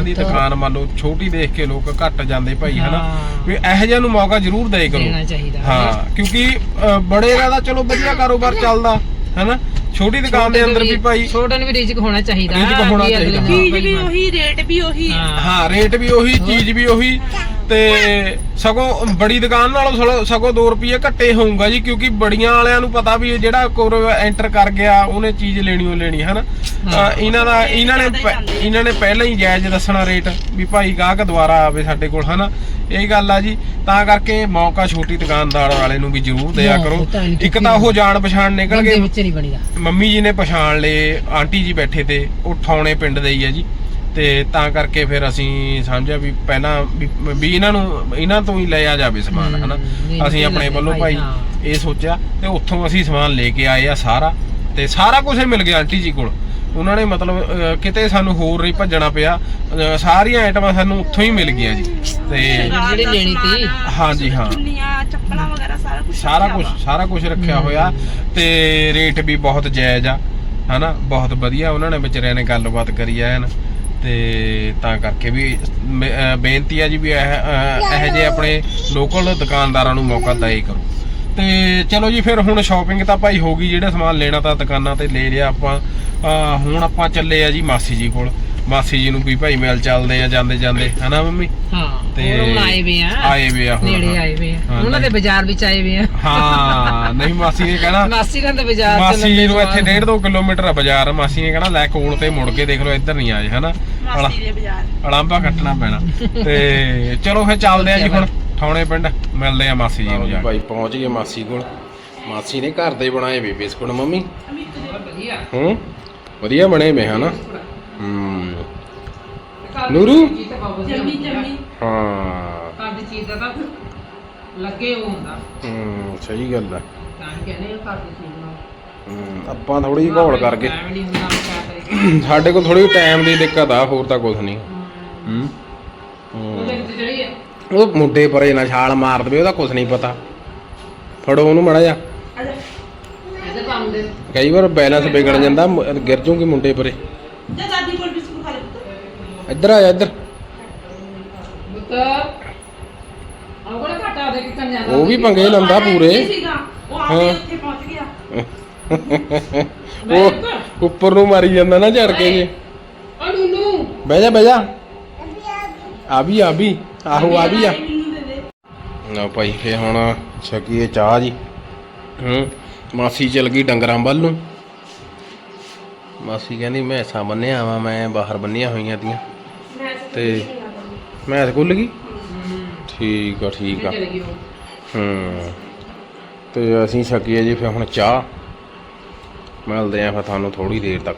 [SPEAKER 1] ਦੀ ਦੁਕਾਨ ਮੰਨ ਲਓ ਛੋਟੀ ਦੇਖ ਕੇ ਲੋਕ ਘੱਟ ਜਾਂਦੇ ਭਾਈ ਹਨਾ। ਵੀ ਇਹੋ ਜਿਹਾ ਨੂੰ ਮੌਕਾ ਜ਼ਰੂਰ ਦੇ ਕਰੋ।
[SPEAKER 3] ਦੇਣਾ ਚਾਹੀਦਾ
[SPEAKER 1] ਹਾਂ। ਕਿਉਂਕਿ ਅ, ਬੜੇ ਦਾ ਤਾਂ ਚਲੋ ਵਧੀਆ ਕਾਰੋਬਾਰ ਚੱਲਦਾ ਹੈਨਾ? ਛੋਟੀ ਦੁਕਾਨ ਦੇ ਅੰਦਰ ਵੀ ਭਾਈ
[SPEAKER 3] ਛੋਟੇ ਨੂੰ ਵੀ ਰਿਜਕ ਹੋਣਾ ਚਾਹੀਦਾ
[SPEAKER 1] ਰਿਜ਼ਕ ਹੋਣਾ
[SPEAKER 3] ਵੀ ਅਗਲੇ
[SPEAKER 1] ਚਾਹੀਦਾ।
[SPEAKER 2] ਚੀਜ਼ ਵੀ। ਉਹੀ ਰੇਟ ਵੀ ਉਹੀ।
[SPEAKER 3] ਹਾਂ
[SPEAKER 1] ਹਾਂ ਰੇਟ ਵੀ ਉਹੀ ਚੀਜ਼ ਵੀ ਉਹੀ। ਤੇ ਸਗੋਂ ਬੜੀ ਦੁਕਾਨ ਨਾਲੋਂ ਸਗੋਂ- ਸਗੋਂ 2 ਰੁਪਏ ਘੱਟੇ ਹੋਊਗਾ ਜੀ ਕਿਉਂਕਿ ਬੜੀਆਂ ਵਾਲਿਆਂ ਨੂੰ ਪਤਾ ਵੀ ਜਿਹੜਾ ਕੋਰ ਐਂਟਰ ਕਰ ਗਿਆ ਉਹਨੇ ਚੀਜ਼ ਲੈਣੀ ਉਹ ਲੈਣੀ ਹੈਨਾ? ਇਹਨਾਂ ਦਾ ਇਹਨਾਂ ਨੇ ਇਹਨਾਂ ਨੇ ਪਹਿਲਾਂ ਹੀ ਜਾਇਜ਼ ਦੱਸਣਾ ਰੇਟ ਵੀ ਭਾਈ ਗਾਹਕ ਦੁਬਾਰਾ ਆਵੇ ਸਾਡੇ ਕੋਲ ਹਨਾ? ਇਹ ਗੱਲ ਆ ਜੀ। ਤਾਂ ਕਰਕੇ ਮੌਕਾ ਛੋਟੀ ਦੁਕਾਨਦਾਰ ਵਾਲੇ ਨੂੰ ਵੀ ਜ਼ਰੂਰ ਦਿਆ ਕਰੋ। ਇੱਕ ਤਾਂ ਉਹ ਜਾਣ ਪਛਾਣ ਨਿਕਲ ਗਏ। ਮੰਮੀ ਜੀ ਨੇ ਪਛਾਣ ਲਏ ਆਂਟੀ ਜੀ ਬੈਠੇ ਤੇ ਉਹ ਪਿੰਡ ਦੇ ਹੀ ਆ ਜੀ। ਤੇ ਤਾਂ ਕਰਕੇ ਫਿਰ ਅਸੀਂ ਸਮਝਿਆ ਵੀ ਪਹਿਲਾਂ ਵੀ ਵੀ ਇਹਨਾਂ ਨੂੰ ਇਹਨਾਂ ਤੋਂ ਹੀ ਲਿਆ ਜਾਵੇ ਸਮਾਨ ਹਨਾ? ਅਸੀਂ ਆਪਣੇ ਵੱਲੋਂ
[SPEAKER 3] ਭਾਈ, ਹਾਂ।
[SPEAKER 1] ਇਹ ਸੋਚਿਆ ਤੇ ਉੱਥੋਂ ਅਸੀਂ ਸਮਾਨ ਲੈ ਕੇ ਆਏ ਆ ਸਾਰਾ ਤੇ ਸਾਰਾ ਕੁਝ ਮਿਲ ਗਿਆ ਆਂਟੀ ਜੀ ਕੋਲ। ਉਹਨਾਂ ਨੇ ਮਤਲਬ ਕਿਤੇ ਸਾਨੂੰ ਹੋਰ ਨਹੀਂ ਭੱਜਣਾ ਪਿਆ। ਸਾਰੀਆਂ ਆਈਟਮਾਂ ਸਾਨੂੰ ਉੱਥੋਂ ਹੀ ਮਿਲ ਗਈਆਂ ਜੀ। ਤੇ
[SPEAKER 3] ਜਿਹੜੀ ਲੈਣੀ
[SPEAKER 1] ਹਾਂਜੀ ਹਾਂ।
[SPEAKER 2] ਚੁੰਨੀਆਂ ਚੱਪਲਾਂ ਵਗੈਰਾ ਸਾਰਾ ਕੁਝ
[SPEAKER 1] ਸਾਰਾ ਕੁਝ ਸਾਰਾ ਕੁਝ ਰੱਖਿਆ ਹੋਇਆ ਤੇ ਰੇਟ ਵੀ ਬਹੁਤ ਜਾਇਜ਼ ਆ ਹਨਾ? ਬਹੁਤ ਵਧੀਆ ਉਹਨਾਂ ਨੇ ਵਿਚਾਰਿਆਂ ਨੇ ਗੱਲਬਾਤ ਕਰੀ ਐਨ ਤੇ ਤਾਂ ਕਰਕੇ ਵੀ ਬੇਨਤੀ ਆ ਜੀ ਵੀ ਇਹ ਜਿਹੇ ਆਪਣੇ ਲੋਕਲ ਦੁਕਾਨਦਾਰਾਂ ਨੂੰ ਮੌਕਾ ਦਏ ਕਰੋ। ਤੇ ਚਲੋ ਜੀ ਫਿਰ ਹੁਣ ਸ਼ਾਪਿੰਗ ਤਾਂ ਭਾਈ ਹੋ ਗਈ ਜਿਹੜਾ ਸਮਾਨ ਲੈਣਾ ਤਾਂ ਦੁਕਾਨਾਂ ਤੇ ਲੈ ਲਿਆ ਆਪਾਂ। ਹੁਣ ਆਪਾਂ ਚੱਲੇ ਆ ਜੀ ਮਾਸੀ ਜੀ ਕੋਲ। ਮਾਸੀ ਜੀ ਨੂੰ ਵੀ ਭਾਈ ਮਿਲ ਚੱਲਦੇ ਆ ਜਾਂਦੇ ਜਾਂਦੇ ਹਨਾ ਮੰਮੀ?
[SPEAKER 3] ਹਾਂ
[SPEAKER 1] ਤੇ
[SPEAKER 3] ਹੁਣ ਆਏ ਵੇ ਆ।
[SPEAKER 1] ਆਏ ਵੇ ਆ ਹੁਣ,
[SPEAKER 3] ਨੇੜੇ। ਆਏ ਵੇ ਆ। ਉਹਨਾਂ ਦੇ। ਬਾਜ਼ਾਰ ਵਿੱਚ ਆਏ ਵੇ ਆ।
[SPEAKER 1] ਹਾਂ ਨਹੀਂ ਮਾਸੀ ਨੇ ਕਹਿਣਾ
[SPEAKER 3] ਮਾਸੀ ਤਾਂ ਬਾਜ਼ਾਰ ਚ
[SPEAKER 1] ਮਾਸੀ
[SPEAKER 3] ਲੰਬੇ
[SPEAKER 1] ਨੂੰ ਇੱਥੇ
[SPEAKER 3] ਜਵਾਨ।
[SPEAKER 1] 1.5 2 ਕਿਲੋਮੀਟਰ ਆ ਬਾਜ਼ਾਰ ਮਾਸੀ ਨੇ ਕਹਿਣਾ ਲੈ ਕੋਲ ਤੇ ਮੁੜ ਕੇ ਦੇਖ ਲਓ ਇੱਧਰ ਨਹੀਂ ਆਏ ਹਨਾ?
[SPEAKER 2] ਮਾਸੀ ਦੇ ਬਾਜ਼ਾਰ।
[SPEAKER 1] ਅਲਾਂਬਾ ਕੱਟਣਾ ਪੈਣਾ। ਤੇ ਚਲੋ ਫਿਰ ਚੱਲਦੇ ਆ ਜੀ ਹੁਣ ਠਾਉਣੇ ਪਿੰਡ ਮਿਲਦੇ ਆ ਮਾਸੀ ਜੀ ਨੂੰ ਜਾ ਭਾਈ ਪਹੁੰਚ ਗਏ ਮਾਸੀ ਕੋਲ। ਮਾਸੀ ਨੇ ਘਰ ਦੇ ਬਣਾਏ ਵੀ ਬਿਸਕੁਟ ਮੰਮੀ?
[SPEAKER 3] ਵਧੀਆ।
[SPEAKER 1] ਹੂੰ? ਵਧੀਆ ਬਣੇ ਵੇ ਹਨਾ? ਹੂੰ। ਨੂਰੂ?
[SPEAKER 2] ਜੰਮੀ। ਜੰਮੀ।
[SPEAKER 1] ਹਾਂ।
[SPEAKER 3] ਘਰ ਦੀ ਚੀਜ਼ ਦਾ ਤਾਂ ਲੱਗੇ ਉਹ ਹੁੰਦਾ।
[SPEAKER 1] ਹੂੰ ਸਹੀ ਗੱਲ ਆ।
[SPEAKER 3] ਤਾਂ ਹੀ ਕਹਿੰਦੇ ਆ ਘਰ ਦੀ। ਚੀਜ਼ ਨਾਲ
[SPEAKER 1] ਹੂੰ, ਆਪਾਂ ਥੋੜੀ ਜਿਹੀ ਘੋਲ ਕਰਕੇ।
[SPEAKER 3] ਟਾਈਮ ਨਹੀਂ ਹੁੰਦਾ ਮੈਂ ਕਿਆ ਕਰੀਏ।
[SPEAKER 1] ਸਾਡੇ ਕੋਲ ਥੋੜੀ ਟਾਈਮ ਦੀ ਦਿੱਕਤ ਆ ਹੋਰ ਤਾਂ ਕੁਝ ਨਹੀਂ ਹੂੰ।
[SPEAKER 3] ਉਹਦੇ ਵਿੱਚ ਜਿਹੜੀ ਹੈ
[SPEAKER 1] ਉਹ ਮੁੰਡੇ ਪਰੇ ਨਾ ਛਾਲ ਮਾਰ ਦਵੇ ਉਹਦਾ ਕੁਝ ਨਹੀਂ ਪਤਾ। ਫੜੋ ਉਹਨੂੰ ਮੜਾ ਜਾ
[SPEAKER 3] ਇਹਦੇ
[SPEAKER 1] ਕਈ ਵਾਰ ਬੈਲੈਂਸ ਵਿਗੜ ਜਾਂਦਾ ਮ- ਗਿਰ ਜੂਗੀ ਮੁੰਡੇ ਪਰੇ।
[SPEAKER 2] ਜਾ ਦਾਦੀ ਕੋਲ ਬਿਸਕੁਟ ਖਾ ਲੈ ਪੁੱਤ।
[SPEAKER 1] ਇੱਧਰ ਆ ਜਾ ਇੱਧਰ।
[SPEAKER 3] ਬੁੱਤ ਆਉਣਾ ਘਟਾ ਦੇ ਕਿੱਕਣ ਜਾਂਦਾ।
[SPEAKER 1] ਉਹ ਵੀ ਪੰਗੇ ਲੰਦਾ ਪੂਰੇ।
[SPEAKER 2] ਸੀਗਾ ਉਹ ਆ ਕੇ
[SPEAKER 1] ਹਾਂ।
[SPEAKER 2] ਉੱਥੇ ਪਹੁੰਚ ਗਿਆ।
[SPEAKER 1] ਉਹ ਉੱਪਰ ਨੂੰ ਮਾਰੀ ਜਾਂਦਾ ਨਾ ਝੜ ਕੇ ਜੇ।
[SPEAKER 3] ਆ ਨੂਨੂ
[SPEAKER 1] ਬਹਿ ਜਾ ਬਹਿ ਜਾ। ਆ ਵੀ ਆ ਵੀ। ਆਹੋ ਆ ਵੀ ਆ।
[SPEAKER 2] ਮੈਨੂੰ ਦੇ ਦੇ।
[SPEAKER 1] ਨਾ ਭਾਈ ਫੇ ਹੁਣ ਛਕੀਏ ਚਾਹ ਜੀ। ਹੂੰ ਮਾਸੀ ਚਲ ਗਈ ਡੰਗਰਾਂ ਵੱਲ ਨੂੰ। ਮਾਸੀ ਕਹਿੰਦੀ ਮੈਸਾਂ ਬੰਨਿਆ ਆਵਾਂ ਮੈਂ ਬਾਹਰ ਬੰਨੀਆਂ ਹੋਈਆਂ ਤੀਆਂ।
[SPEAKER 2] ਮੈਂ
[SPEAKER 1] ਤੇ ਮੈਂ ਖੁੱਲ ਗਈ। ਠੀਕ ਆ ਠੀਕ ਆ।
[SPEAKER 3] ਚਲੇ
[SPEAKER 1] ਹੂੰ। ਤੇ ਅਸੀਂ ਛਕੀਏ ਜੀ, ਫਿਰ ਹੁਣ ਚਾਹ। ਮਿਲਦੇ ਆਂ ਫਿਰ ਤੁਹਾਨੂੰ ਥੋੜੀ ਦੇਰ ਤੱਕ।